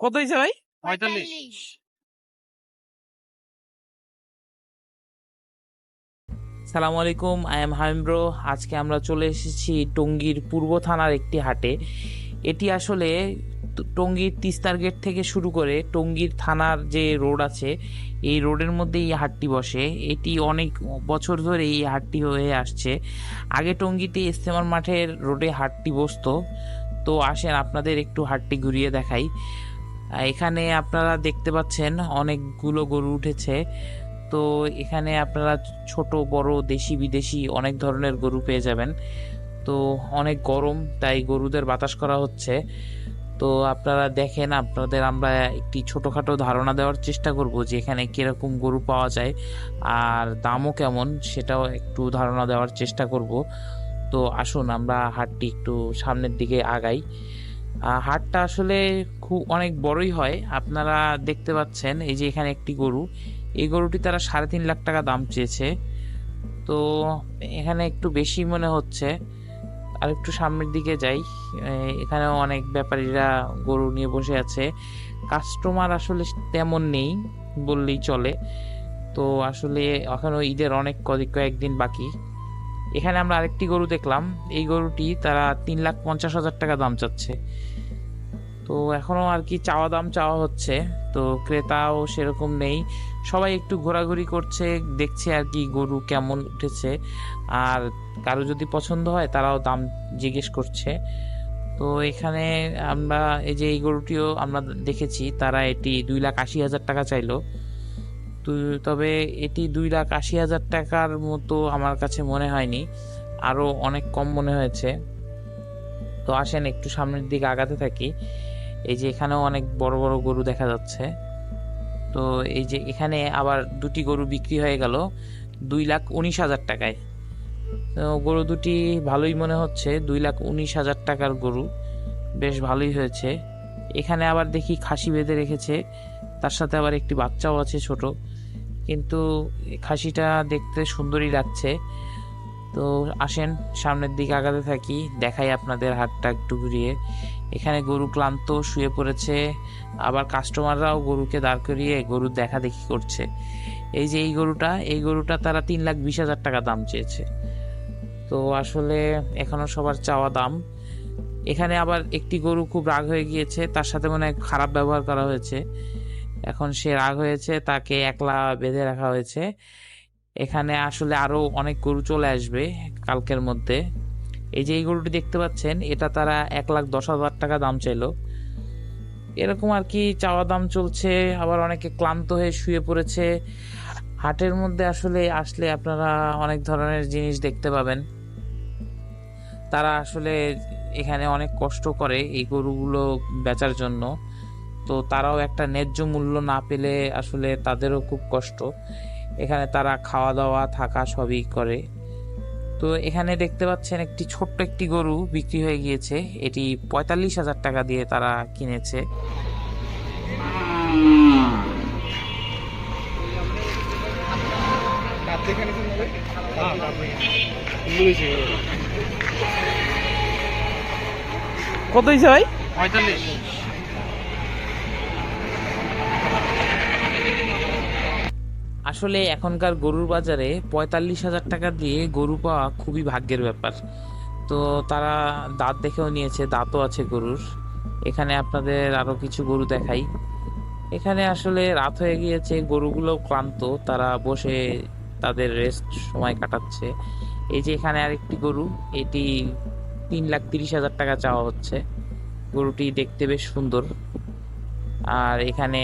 কত হয়েছে ভাই? পঁয়তাল্লিশ। সালামু আলাইকুম আই এম হামিম ব্রো আজকে আমরা চলে এসেছি টঙ্গীর পূর্ব থানার একটি হাটে। এটি আসলে টঙ্গীর তিস্তার গেট থেকে শুরু করে টঙ্গীর থানার যে রোড আছে এই রোডের মধ্যে এই হাটটি বসে। এটি অনেক বছর ধরে এই হাটটি হয়ে আসছে। আগে টঙ্গীতে ইস্তেমার মাঠের রোডে হাটটি বসতো। তো আসেন আপনাদের একটু হাটটি ঘুরিয়ে দেখাই। এখানে আপনারা দেখতে পাচ্ছেন অনেকগুলো গরু উঠেছে। তো এখানে আপনারা ছোট, বড়, দেশি, বিদেশি অনেক ধরনের গরু পেয়ে যাবেন। তো অনেক গরম, তাই গরুদের বাতাস করা হচ্ছে। তো আপনারা দেখেন, আপনাদের আমরা একটি ছোটোখাটো ধারণা দেওয়ার চেষ্টা করব যে এখানে কীরকম গরু পাওয়া যায় আর দামও কেমন, সেটাও একটু ধারণা দেওয়ার চেষ্টা করব। তো আসুন, আমরা হাটটি একটু সামনের দিকে আগাই। হাটটা আসলে খুব অনেক বড়ই হয়। আপনারা দেখতে পাচ্ছেন, এই যে এখানে একটি গরু। এই গরুটি তারা সাড়ে তিন লাখ টাকা দাম চেয়েছে। তো এখানে একটু বেশি মনে হচ্ছে। আর একটু সামনের দিকে যাই এখানেও অনেক ব্যাপারীরা গরু নিয়ে বসে আছে। কাস্টমার আসলে তেমন নেই বললেই চলে। তো আসলে এখনও ঈদের অনেক কয়েক কয়েকদিন বাকি। এখানে আমরা আরেকটি গরু দেখলাম। এই গরুটি তারা তিন লাখ পঞ্চাশ হাজার টাকা দাম চাচ্ছে। তো এখনও আর কি চাওয়া দাম চাওয়া হচ্ছে। তো ক্রেতাও সেরকম নেই। সবাই একটু ঘোরাঘুরি করছে, দেখছে আর কি গরু কেমন উঠেছে। আর কারও যদি পছন্দ হয়, তারাও দাম জিজ্ঞেস করছে। তো এখানে আমরা এই যে এই গরুটিও আমরা দেখেছি, তারা এটি দুই লাখ আশি হাজার টাকা চাইলো। তো তবে এটি দুই লাখ আশি হাজার টাকার মতো আমার কাছে মনে হয়নি। আরও অনেক কম মনে হয়েছে। তো আসেন, একটু সামনের দিকে আগাতে থাকি। এই যে এখানেও অনেক বড় বড় গরু দেখা যাচ্ছে। তো এই যে এখানে আবার দুটি গরু বিক্রি হয়ে গেল দুই লাখ উনিশ হাজার টাকায়। তো গরু দুটি ভালোই মনে হচ্ছে, দুই লাখ উনিশ হাজার টাকার গরু, বেশ ভালোই হয়েছে। এখানে আবার দেখি খাসি বেঁধে রেখেছে, তার সাথে আবার একটি বাচ্চাও আছে ছোট। কিন্তু খাসিটা দেখতে সুন্দরই লাগছে। তো আসেন, সামনের দিকে আগাতে থাকি, দেখাই আপনাদের হাতটা একটু ঘুরিয়ে। এখানে গরু ক্লান্ত, শুয়ে পড়েছে, আবার কাস্টমাররাও গরুকে দাঁড় করিয়ে গরুর দেখা দেখি করছে। এই যে এই গরুটা এই গরুটা তারা তিন লাখ বিশ হাজার টাকা দাম চেয়েছে। তো আসলে এখনও সবার চাওয়া দাম। এখানে আবার একটি গরু খুব রাগ হয়ে গিয়েছে, তার সাথে মনে হয় খারাপ ব্যবহার করা হয়েছে। এখন সে রাগ হয়েছে, তাকে একলা বেঁধে রাখা হয়েছে। এখানে আসলে আরও অনেক গরু চলে আসবে কালকের মধ্যে। এই যে এই গরুটি দেখতে পাচ্ছেন, এটা তারা এক লাখ দশ হাজার টাকা দাম চাইলো। এরকম আর কি চাওয়া দাম চলছে, আবার অনেকে ক্লান্ত হয়ে শুয়ে পড়েছে। হাটের মধ্যে আসলে আসলে আপনারা অনেক ধরনের জিনিস দেখতে পাবেন। তারা আসলে এখানে অনেক কষ্ট করে এই গরুগুলো বেচার জন্য। তো তারাও একটা ন্যায্য মূল্য না পেলে আসলে তাদেরও খুব কষ্ট। এখানে তারা খাওয়া দাওয়া থাকা সবই করে। তো এখানে দেখতে পাচ্ছেন একটি ছোট্ট একটি গরু বিক্রি হয়ে গিয়েছে। এটি পঁয়তাল্লিশ হাজার টাকা দিয়ে তারা কিনেছে। কত হয়েছে ভাই? পঁয়তাল্লিশ। আসলে এখনকার গরুর বাজারে পঁয়তাল্লিশ হাজার টাকা দিয়ে গরু পাওয়া খুবই ভাগ্যের ব্যাপার। তো তারা দাঁত দেখেও নিয়েছে, দাঁতও আছে গরুর। এখানে আপনাদের আরও কিছু গরু দেখাই। এখানে আসলে রাত হয়ে গিয়েছে, গরুগুলো ক্লান্ত, তারা বসে তাদের রেস্ট সময় কাটাচ্ছে। এই যে এখানে আরেকটি গরু, এটি তিন লাখ তিরিশ হাজার টাকা চাওয়া হচ্ছে। গরুটি দেখতে বেশ সুন্দর। আর এখানে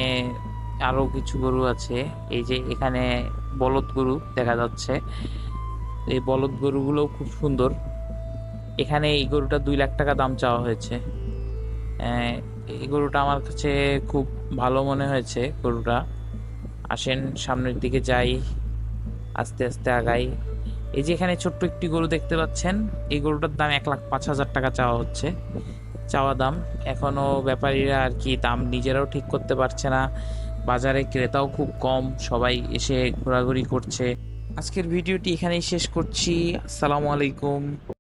আরও কিছু গরু আছে। এই যে এখানে বলদ গরু দেখা যাচ্ছে। এই বলদ গরুগুলো খুব সুন্দর। এখানে এই গরুটা দুই লাখ টাকা দাম চাওয়া হয়েছে। এই গরুটা আমার কাছে খুব ভালো মনে হয়েছে গরুটা। আসেন, সামনের দিকে যাই। আস্তে আস্তে আগাই। এই যে এখানে ছোট্ট একটি গরু দেখতে পাচ্ছেন। এই গরুটার দাম এক লাখ পাঁচ হাজার টাকা চাওয়া হচ্ছে। চাওয়া দাম। এখনও ব্যাপারীরা আর কি দাম নিজেরাও ঠিক করতে পারছে না। বাজারে ক্রেতাও খুব কম, সবাই এসে ঘোরাঘুরি করছে। আজকের ভিডিওটি এখানেই শেষ করছি। আসসালামু আলাইকুম।